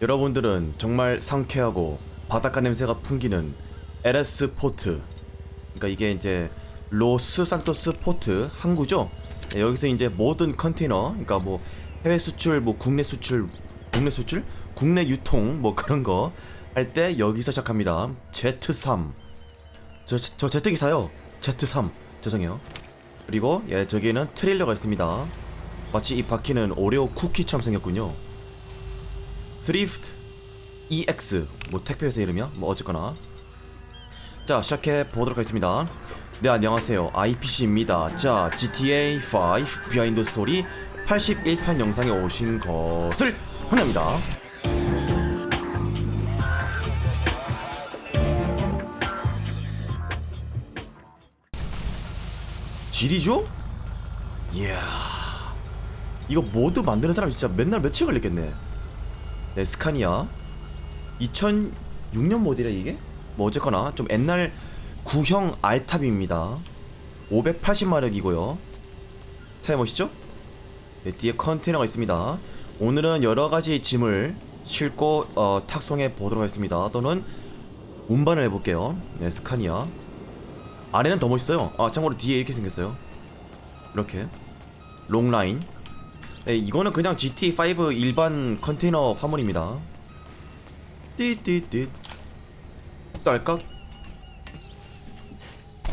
여러분들은 정말 상쾌하고 바닷가 냄새가 풍기는 에레스 포트. 그러니까 이게 이제 로스 산토스 포트 항구죠? 네, 여기서 이제 모든 컨테이너 그러니까 뭐 해외 수출 뭐 국내 수출 국내 수출? 국내 유통 뭐 그런 거 할 때 여기서 시작합니다. Z3 저, 저 제트기 사요. Z3 죄송해요. 그리고 예 저기에는 트레일러가 있습니다. 마치 이 바퀴는 오레오 쿠키처럼 생겼군요 드리프트 EX 뭐 택배 회사 이름이야? 뭐 어쨌거나. 자 시작해 보도록 하겠습니다. 네 안녕하세요. IPC입니다. 자 GTA 5 비하인드 스토리 81편 영상에 오신 것을 환영합니다. 지리죠? 이야 이거 모드 만드는 사람 진짜 맨날 며칠 걸렸겠네 네, 스카니아. 2006년 모델이야 이게? 뭐 어쨌거나 좀 옛날 구형 R탑입니다. 580마력이고요. 타이 멋있죠? 네, 뒤에 컨테이너가 있습니다. 오늘은 여러가지 짐을 싣고 어, 탁송해 보도록 하겠습니다. 또는 운반을 해볼게요. 네 스카니아. 안에는 더 멋있어요. 아 참고로 뒤에 이렇게 생겼어요. 이렇게. 롱라인 네, 이거는 그냥 GT5 일반 컨테이너 화물입니다. 띠띠띠 딸깍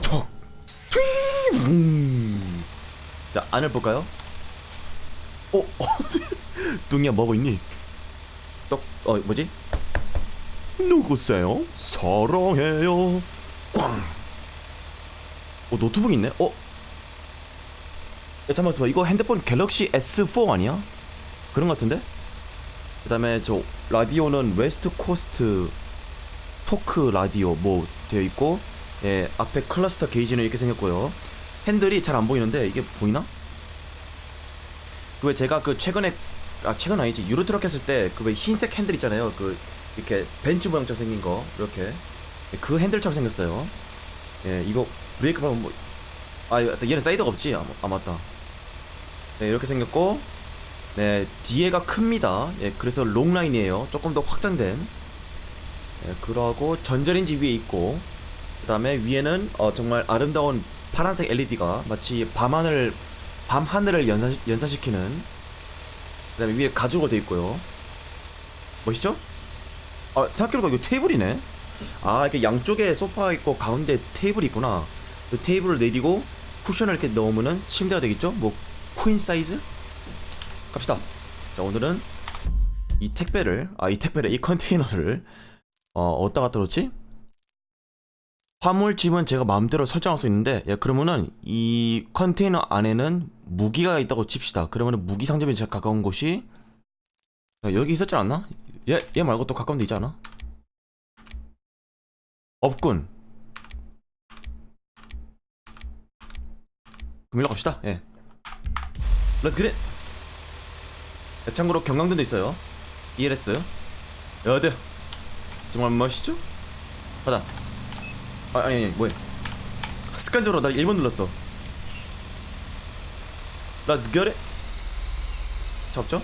톡 트윙 음. 자 안을 볼까요? 어? 어 뚱이야 뭐고 있니? 떡 어 뭐지? 누구세요? 사랑해요 꽝 어, 노트북 있네? 어? 야, 잠깐만 있어봐. 이거 핸드폰 갤럭시 S4 아니야? 그런 것 같은데? 그 다음에 저 라디오는 웨스트 코스트 토크 라디오 뭐 되어 있고 예 앞에 클러스터 게이지는 이렇게 생겼고요 핸들이 잘 안 보이는데 이게 보이나? 그 왜 제가 그 최근에 아 최근 아니지 유로트럭 했을 때 그 왜 흰색 핸들 있잖아요 그 이렇게 벤츠 모양처럼 생긴 거 이렇게 예, 그 핸들처럼 생겼어요 예 이거 브레이크 밟으면 뭐 아, 얘는 사이드가 없지? 아, 아 맞다. 네, 이렇게 생겼고, 네, 뒤에가 큽니다. 예, 그래서 롱라인이에요. 조금 더 확장된. 예, 그러고 전자레인지 위에 있고, 그 다음에 위에는 어, 정말 아름다운 파란색 LED가 마치 밤하늘, 밤하늘을 연사, 연사시키는, 그 다음에 위에 가죽으로 돼 있고요. 멋있죠? 아, 생각해보니까 이거 테이블이네? 아, 이렇게 양쪽에 소파 있고 가운데 테이블이 있구나. 그 테이블을 내리고 쿠션을 이렇게 넣으면은 침대가 되겠죠? 뭐 퀸 사이즈? 갑시다. 자 오늘은 이 택배를 아 이 택배를 이 컨테이너를 어 어디다가 들었지? 화물짐은 제가 마음대로 설정할 수 있는데 예, 그러면은 이 컨테이너 안에는 무기가 있다고 칩시다. 그러면은 무기 상점이 제일 가까운 곳이 야, 여기 있었지 않나? 얘, 얘 말고 또 가까운 데 있지 않아? 없군. 그럼 일로 갑시다. 예. 렛츠. 예, 참고로 경강등도 있어요. ELS. 어때? 정말 멋있죠? 가자. 아, 아니 아니 뭐해? 습관적으로 나 1번 눌렀어. 렛츠 기릿. 잡죠?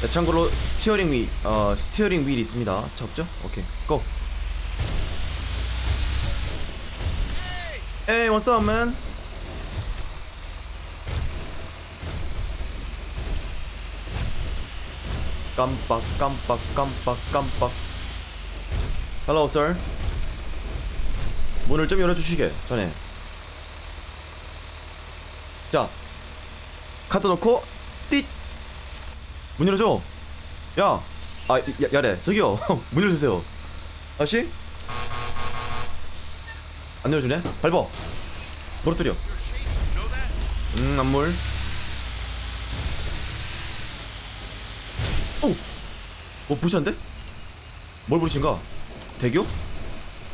네, 참고로 스티어링 위, 어 스티어링 휠이 있습니다. 잡죠? 오케이, 고. Hey, what's up, man? 깜빡 깜빡 깜빡 깜빡 Hello, sir. 문을 좀 열어주시게 전에. 자, 카드 넣고 띠. 문 열어줘. 야, 아, 야, 야래, 저기요, 문 열어주세요. 아저씨? 안 열어주네? 밟아. 부러뜨려. 음, 안물. 오! 뭐 부시한데? 뭘 부르신가? 대교?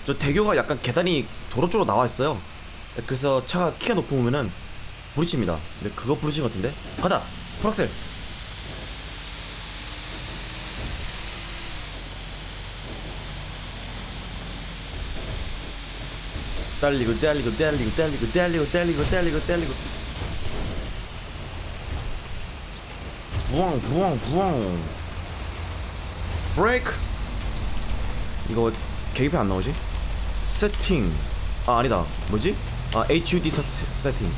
저 대교가 약간 계단이 도로 쪽으로 나와 있어요. 그래서 차가 키가 높으면은 부딪힙니다. 근데 그거 부르신 것 같은데? 가자! 풀악셀! 달리고 달리고 달리고 달리고 달리고 달리고 달리고 달리고 부엉 부엉 부엉 브레이크 이거 계기판 안 나오지? 세팅 아 아니다 뭐지? 아 HUD 서, 세팅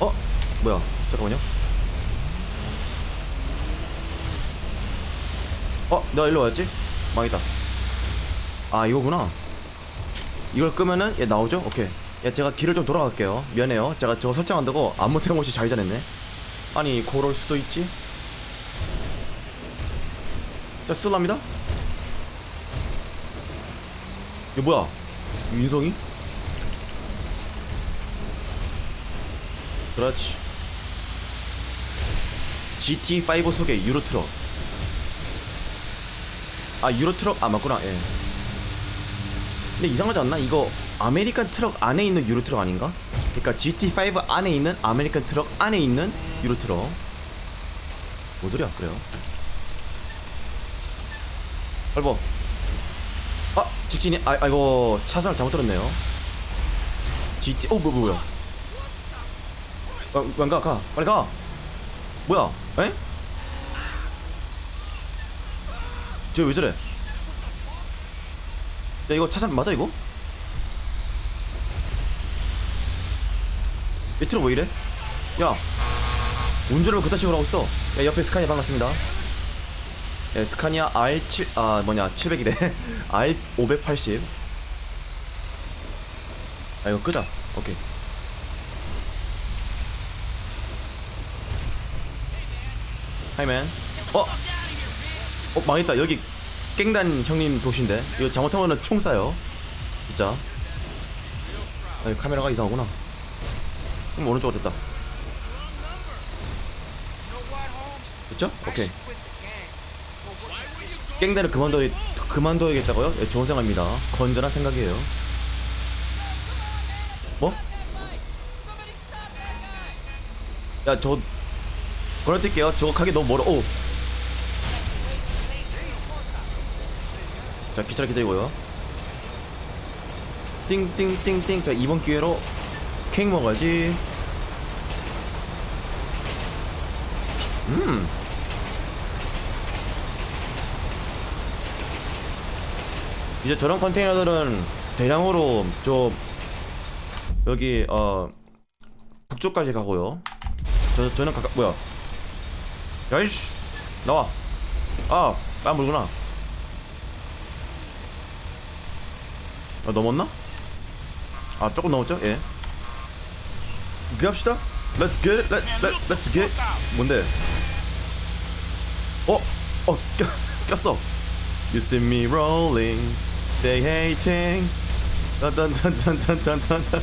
어? 뭐야 잠깐만요 어? 내가 일로 왔지? 망했다 아 이거구나 이걸 끄면은 얘 나오죠? 오케이. 야 제가 길을 좀 돌아갈게요. 미안해요. 제가 저거 설정한다고 아무 생각 없이 좌회전했네. 아니 그럴 수도 있지. 자 쓸랍니다. 이거 뭐야? 윤성이? 그렇지. GT5 속의 유로트럭. 아 유로트럭? 아 맞구나. 예 근데 이상하지 않나? 이거 아메리칸 트럭 안에 있는 유로 트럭 아닌가? 그러니까 GT5 안에 있는 아메리칸 트럭 안에 있는 유로 트럭. 뭔 소리야? 그래요? 밟어 아 직진이 아, 아이고 차선을 잘못 들었네요. GT 어 뭐, 뭐야 어, 왜안가 가. 빨리 가. 뭐야? 에? 쟤왜 저래 야 이거 차선 맞아 이거? 밑으로 왜 이래? 야 운전을 그딴 식으로 하고 있어. 야 옆에 스카니아 반갑습니다. 예, 스카니아 R7 아 뭐냐 700이래. R580 아 이거 끄자. 오케이. 하이맨. 어? 어 망했다. 여기 깽단 형님 도시인데. 이거 잘못하면은 총 쏴요. 진짜. 아, 카메라가 이상하구나. 그럼 오른쪽으로 됐다. 됐죠? 오케이. 깽단을 그만둬 그만둬야겠다고요? 예, 좋은 생각입니다. 건전한 생각이에요. 뭐? 야저 건너뛸게요. 저거 가기 너무 멀어. 오. 자 기차를 기다리고요. 띵띵띵띵. 자 이번 기회로 케이크 먹어야지. 음. 이제 저런 컨테이너들은 대량으로 저 여기 어 북쪽까지 가고요. 저 저는 가까 뭐야? 야이씨 나와. 아 불구나 아 넘었나? 아 조금 넘었죠? 예 갑시다 Let's get it Let, let, Let's get 뭔데? 어? 어 꼈, 꼈어 You see me rolling They hating 딴딴딴딴딴딴딴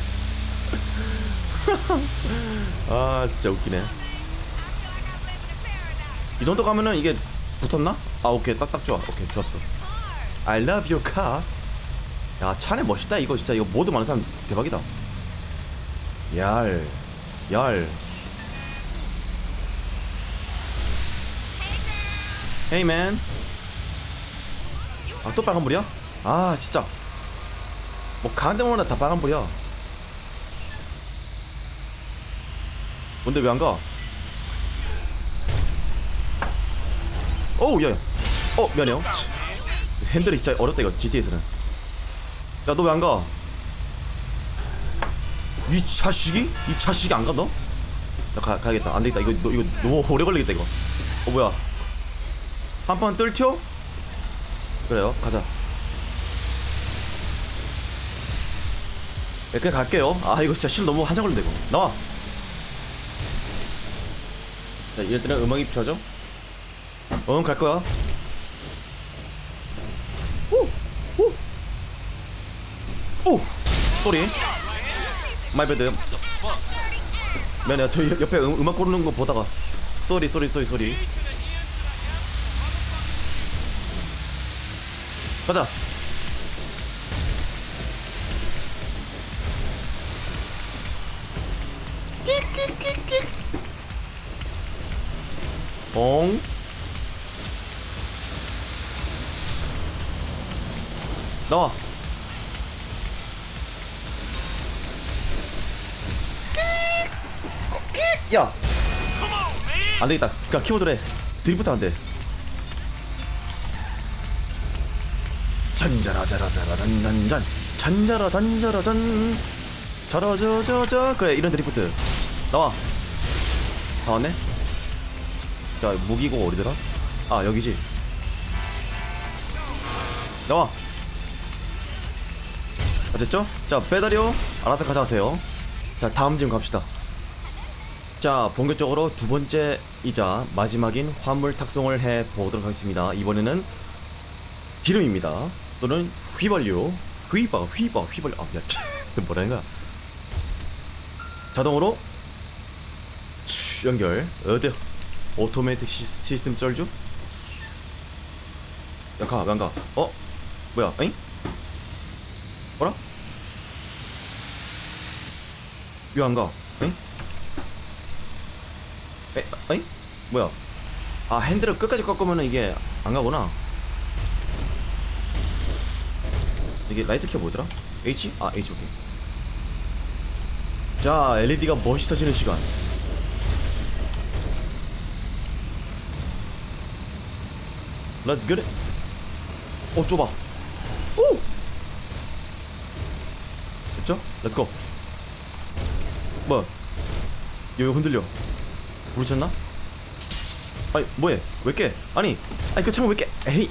아 진짜 웃기네 이 정도 가면은 이게 붙었나? 아 오케이 딱딱 좋아 오케이 좋았어 I love your car 야 차네 멋있다 이거 진짜 이거 모드 많은 사람 대박이다 얄 얄. Hey man 아또 빨간불이야? 아 진짜 뭐 가는 데마다 다 빨간불이야 뭔데 왜 안 가? 어우 야야 어 미안해요 치. 핸들이 진짜 어렵다 이거 GT에서는 야 너 왜 안 가? 이 자식이? 이 자식이 안 가 너? 나 가, 가야겠다 안 되겠다 이거 너, 이거 너무 오래 걸리겠다 이거 어 뭐야 한 판 뜰텨? 그래요 가자 네, 그냥 갈게요 아 이거 진짜 실 너무 한참 걸린다 이거 나와 자 이럴 때는 음악이 필요하죠 응 갈거야 오! 오! 오! 쏘리. 마이 배드. 미안해 저 옆- 옆에 음, 음악 고르는 거 보다가. 쏘리 쏘리 쏘리 쏘리. 가자. ong 나와 man! 안 되겠다. 그니까 해. 드리프트 안 돼. 잔자라자라자라잔잔잔. 잔자라 잔자라 잔. 자라저저저. 그래 이런 드리프트. 나와. 다 왔네? 자 무기고 어디더라? 아 여기지. 나와. 다 됐죠? 자 배달이요 알아서 가져가세요. 자 다음 좀 갑시다 자 본격적으로 두 번째 이자 마지막인 화물 탁송을 해 보도록 하겠습니다 이번에는 기름입니다. 또는 휘발유, 휘바, 휘바, 휘발유. 아, 미안. 뭐라는 거야? 자동으로 슈, 연결. 어때요? 오토매틱 시, 시스템 쩔죠? 야, 가, 안 가. 어? 뭐야? 에잉? 뭐라? 왜 안 가? 에잉? 에, 에잉? 뭐야? 아, 핸들을 끝까지 꺾으면 이게 안 가구나. 이게 라이트 켜 뭐더라? H? 아 H 오케이 자 LED가 멋있어지는 시간 get it 오 좁아 오 됐죠? Go 뭐 여기 흔들려 부딪혔나? 아니 뭐해 왜 깨? 아니 아니 그 창문 왜 깨? 에이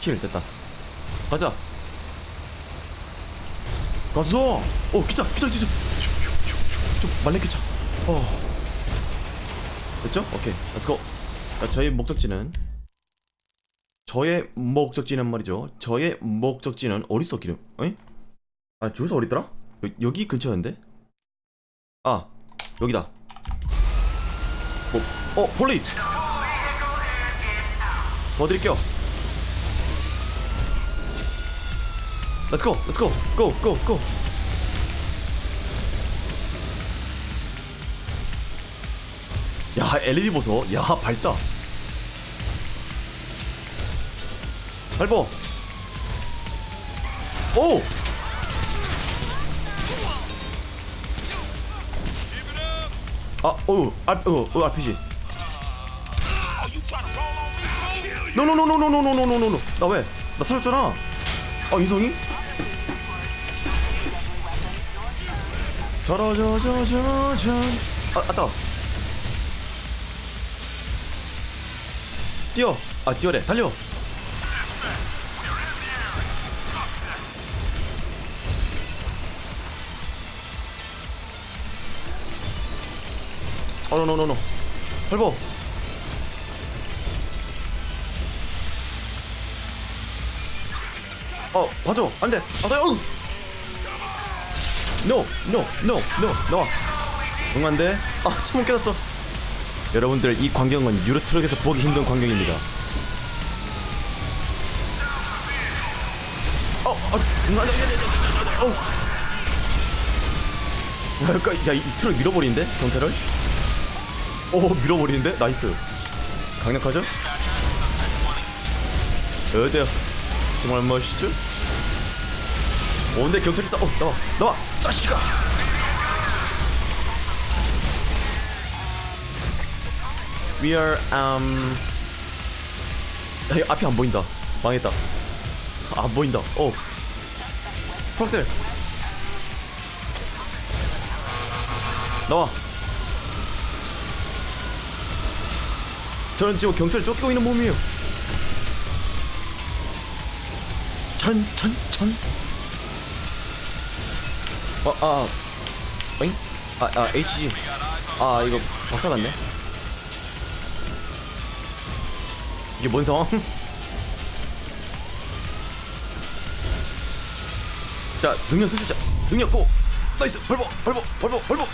힐 됐다 가자 가서 오 기차 기차 기차 좀 말린 기차 어 됐죠? 오케이 렛츠고 자, 저의 목적지는 저의 목적지는 말이죠 저의 목적지는 어딨어 기름 어이? 아 주유소 어딨더라? 여, 여기 근처였는데? 아 여기다 어, 어 폴리스 더 드릴게요. Go. Go. Go. 야, LED 보소. 야, 밝다. 밟어. 오! 아, 어우, 아, 어, 어, RPG. 노노노노노노노노노노노. 나 왜? 나 살았잖아. 아, 인성이? 저러저저저저 아, 아따 뛰어 아 뛰어래 달려 어 노노노노 밟어 어 봐줘 안돼 안돼 으 No, no, no, no, 나와. 응, 안 돼. 아, 창문 깨졌어. 여러분들, 이 광경은 유로트럭에서 보기 힘든 광경입니다. 어, 어, 응, 안 돼, 안 돼, 안 돼, 안 돼, 어. 야, 야, 이 트럭 밀어버리는데? 경찰을? 오, 밀어버리는데? 나이스. 강력하죠? 어때요? 정말 멋있죠? 어, 근데 경찰이 싸. 어, 나와, 나와, 자식아. We are um. 야, 앞이 안 보인다. 망했다. 아, 안 보인다. 어. 프락셀. 나와. 저는 지금 경찰 쫓기고 있는 몸이에요. 천, 천, 천. 어, 아, 어잉? 아, 아, HG. 아, 이거 박사 같네. 이게 뭔 상황? 자, 능력 쓰시자. 능력 고! 나이스! 밟어! 밟어! 밟어! 밟어!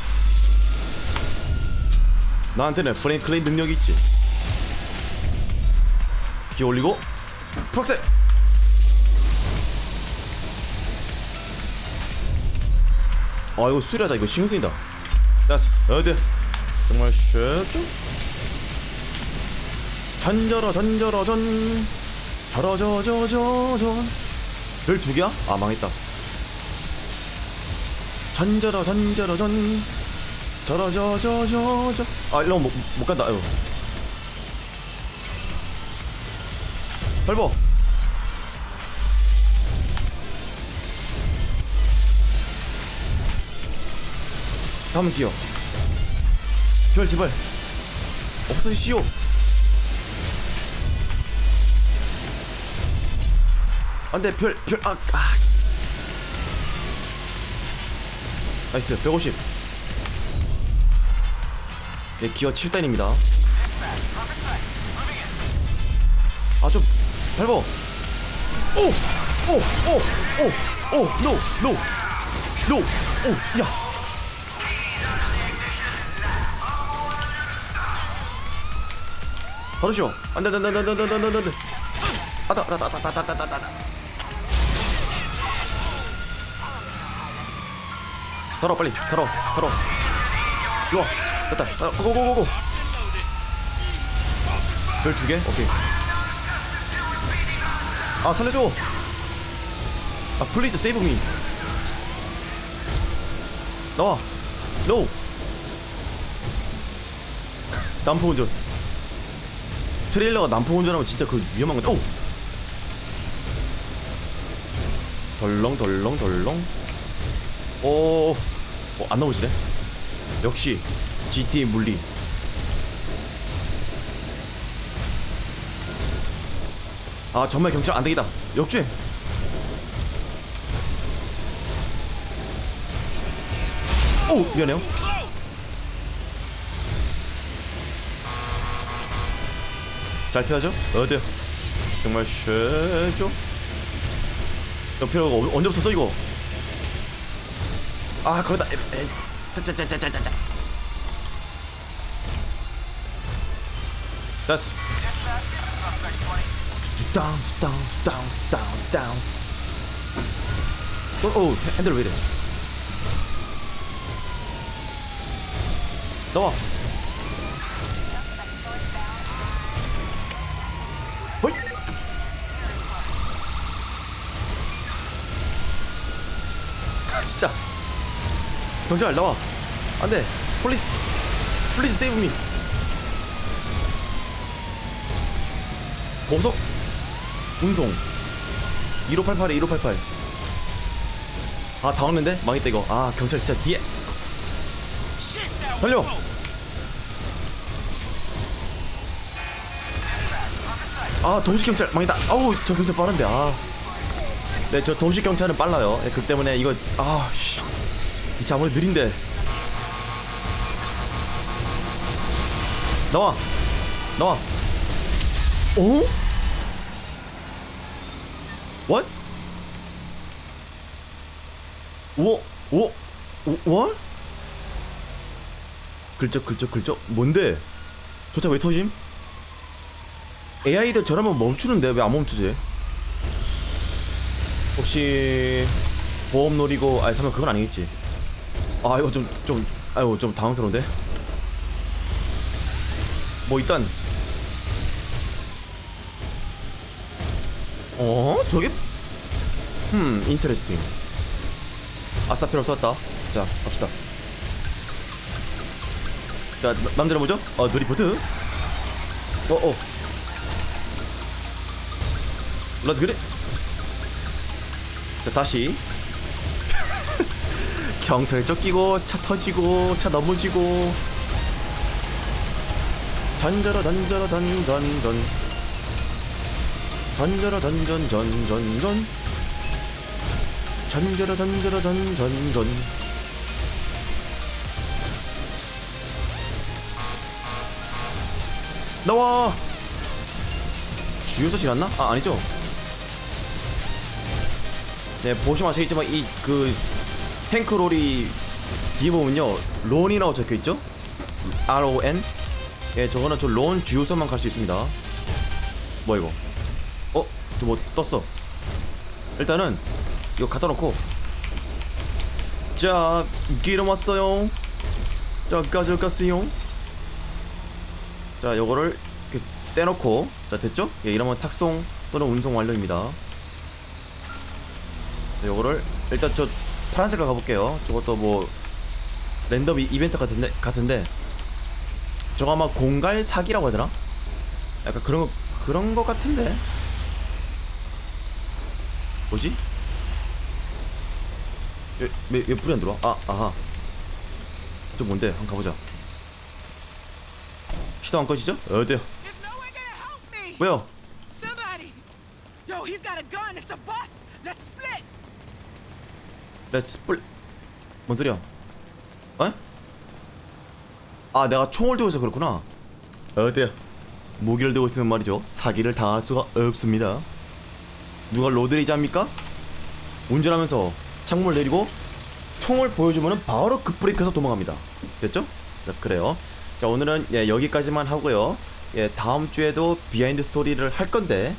나한테는 프랭클린 능력이 있지. 기어 올리고, 프락셀! 아 이거 수리하자. 이거 신경 쓰인다. 됐어. 어디. 정말 쉐죠? 전저러 전저러 전. 저러 저저저전 별두 개야? 아 망했다. 전저러 전저러 전. 저러 저저저저. 아 이러면 못, 못 간다. 아유 밟어 다음 기어. 별 제발. 없어지시오. 안돼 별 별 아 아. 나이스 150 네, 기어 7단입니다. 아, 좀 밟아. 오! 오! 오! 오! 오! 노! 노! 노! 오! 야! 바로쇼. 안 돼, 안 돼, 안 돼, 안 돼, 안 돼, 안 돼, 안 돼. 아다, 아다, 아다, 아다, 아다, 아다, 아다. 걸어, 빨리. 걸어. 이리 와. 됐다. 아, 고고고고고. 별두 개? 오케이. 아, 살려줘. 아, 플리즈 세이브 미. 나와. 노. 남포 운전. 트레일러가 남포 운전하면 진짜 그 위험한 건데. 오. 덜렁 덜렁 덜렁. 오. 어, 안 넘어지네. 역시 GTA 물리. 아 정말 경찰 안 되겠다. 역주행. 오 미안해요. 잘 피하죠? 어때요? 정말 쉐죠? 언- 언제 없었어 이거? 아 그러다 짜짜짜짜짜짜 됐어 다운 다운 다운 다운 다운 오오 핸들 왜 이래? 나와. 호이 아, 진짜. 경찰 나와. 안돼. 폴리스 플리즈 세이브 미. 보석 운송. 1588에 1588아 당황했는데? 망했다 이거. 아 경찰 진짜 뒤에. 달려! 아 도시 경찰 망했다. 아우 저 경찰 빠른데 아네저 도시 경찰은 빨라요. 네, 그 때문에 이거 아씨. 이 차 아무리 느린데. 나와. 나와. 어? What? 오, 오, 오, what? 글쩍 글쩍 글쩍 뭔데? 저 차 왜 터짐? AI들 저러면 멈추는데 왜 안 멈추지? 혹시 보험 노리고 아니 설마 그건 아니겠지? 아 이거 좀좀 아이고 좀 당황스러운데? 뭐 일단 어? 저게? 흠, 인터레스팅. 아싸 필요 없었다. 자, 갑시다. 자, 나- 남들은 뭐죠? 어, 누리포트. 어, 어. 렛츠 그래. 자, 다시. 경찰 쫓기고, 차 터지고, 차 넘어지고. 잔저러, 잔저러, 잔잔 잔. 전저러 전전 전전전. 전저러 전저러 전전전. 나와. 주유소 지났나? 아 아니죠? 네 보시면 아시겠지만 이 그 탱크롤이 뒤에 보면요 론이라고 적혀있죠? R-O-N 예 저거는 저 론 주유소만 갈 수 있습니다. 뭐야 이거? 어? 저 뭐 떴어. 일단은 이거 갖다 놓고. 자 기름 왔어요. 자 가져갔어요 자 요거를 이렇게 떼놓고. 자 됐죠? 예 이러면 탁송 또는 운송 완료입니다. 자, 요거를 일단 저 파란색으로 가볼게요. 저것도 뭐 랜덤 이- 이벤트 같은데 같은데. 저거 아마 공갈 사기라고 하더라. 약간 그런 거 그런 거 같은데. 뭐지? 왜, 왜, 왜 불이 안 들어와? 아, 아하. 저 뭔데? 한번 가보자. 시도 안 꺼지죠? me. 왜요? Yo, he's got a gun. It's a bus. Let's split. 렛츠 불. 뭔 소리야? 어? 아, 내가 총을 들고 있어 그렇구나. 어때요? 무기를 들고 있으면 말이죠. 사기를 당할 수가 없습니다. 누가 로드레이즈 합니까? 운전하면서 창문을 내리고 총을 보여주면은 바로 급브레이크해서 도망갑니다. 됐죠? 자, 그래요. 자, 오늘은 예, 여기까지만 하고요. 예, 다음 주에도 비하인드 스토리를 할 건데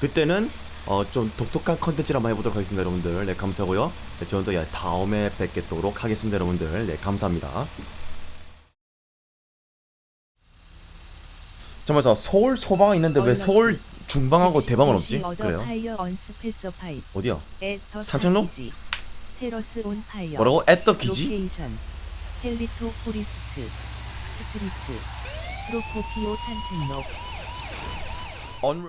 그때는 어, 좀 독특한 컨텐츠를 한번 해보도록 하겠습니다, 여러분들. 네, 감사하고요. 네, 저는 또 예, 다음에 뵙겠도록 하겠습니다, 여러분들. 네, 감사합니다. 잠깐만, 서울 소방이 있는데 왜 서울 중방하고 대방은 없지? 그래요? 어디야? 산책로? 테러스 온 파이어 뭐라고? 애떡 기지? 헬리토 포리스트 스트리트 프로코피오 산책로 언...